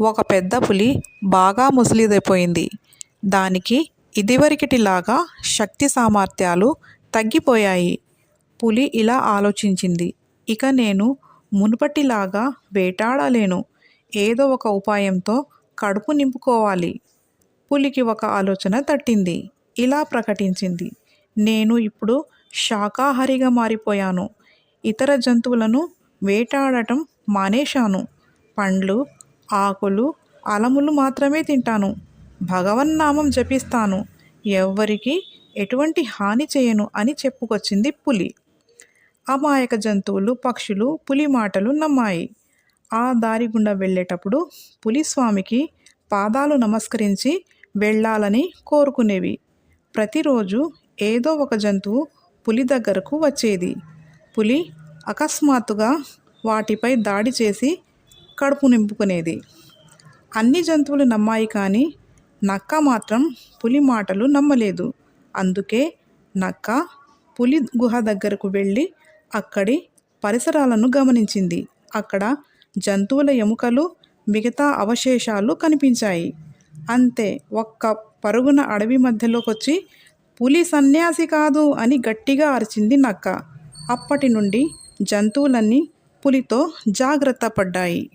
ఒక పెద్ద పులి బాగా ముసలిదైపోయింది. దానికి ఇదివరకటిలాగా శక్తి సామర్థ్యాలు తగ్గిపోయాయి. పులి ఇలా ఆలోచించింది. ఇక నేను మునుపటిలాగా వేటాడలేను. ఏదో ఒక ఉపాయంతో కడుపు నింపుకోవాలి. పులికి ఒక ఆలోచన తట్టింది. ఇలా ప్రకటించింది. నేను ఇప్పుడు శాకాహారిగా మారిపోయాను. ఇతర జంతువులను వేటాడటం మానేశాను. పండ్లు, ఆకులు, అలములు మాత్రమే తింటాను. భగవన్నామం జపిస్తాను. ఎవ్వరికీ ఎటువంటి హాని చేయను అని చెప్పుకొచ్చింది పులి. అమాయక జంతువులు, పక్షులు పులి మాటలు నమ్మాయి. ఆ దారి గుండా వెళ్ళేటప్పుడు పులిస్వామికి పాదాలు నమస్కరించి వెళ్ళాలని కోరుకునేవి. ప్రతిరోజు ఏదో ఒక జంతువు పులి దగ్గరకు వచ్చేది. పులి అకస్మాత్తుగా వాటిపై దాడి చేసి కడుపు నింపుకునేది. అన్ని జంతువులు నమ్మాయి కానీ నక్క మాత్రం పులి మాటలు నమ్మలేదు. అందుకే నక్క పులి గుహ దగ్గరకు వెళ్ళి అక్కడి పరిసరాలను గమనించింది. అక్కడ జంతువుల ఎముకలు, మిగతా అవశేషాలు కనిపించాయి. అంతే ఒక్క పరుగున అడవి మధ్యలోకొచ్చి పులి సన్యాసి కాదు అని గట్టిగా అరిచింది నక్క. అప్పటి నుండి జంతువులన్నీ పులితో జాగ్రత్త పడ్డాయి.